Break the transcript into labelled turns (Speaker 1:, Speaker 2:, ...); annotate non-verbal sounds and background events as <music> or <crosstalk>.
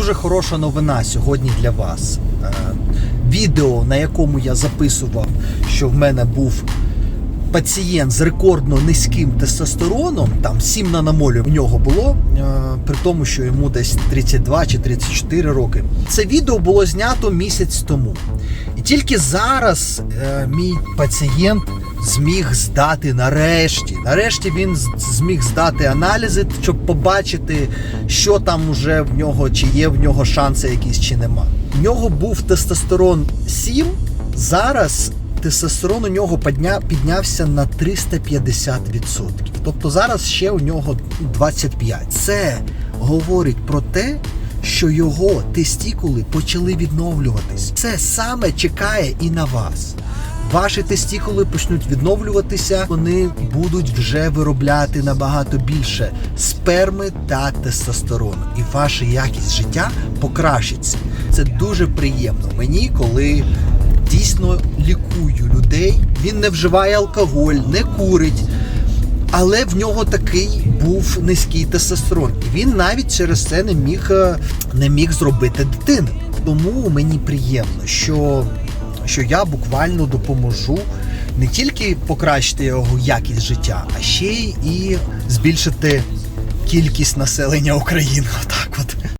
Speaker 1: Дуже хороша новина сьогодні для вас. Е, Відео, на якому я записував, що в мене був пацієнт з рекордно низьким тестостероном, там 7 наномолів в нього було, е, при тому, що йому десь 32 чи 34 роки. Це відео було знято місяць тому. І тільки зараз е, мій пацієнт зміг здати нарешті. Нарешті він зміг здати аналізи, щоб побачити, що там уже в нього, чи є в нього шанси якісь, чи нема. В нього був тестостерон 7, зараз тестостерон у нього підня, піднявся на 350%. Тобто зараз ще у нього 25. Це говорить про те, що його тестікули почали відновлюватись. Це саме чекає і на вас. Ваші тестікули почнуть відновлюватися, вони будуть вже виробляти набагато більше сперми та тестостерону, і ваша якість життя покращиться. Це дуже приємно мені, коли дійсно лікую людей. Він не вживає алкоголь, не курить. Але в нього такий був низький тестостерон. І він навіть через це не міг, е, не міг зробити дитину. Тому мені приємно, що, що я буквально допоможу не тільки покращити його якість життя, а ще й і збільшити кількість населення України. <laughs> Отак от.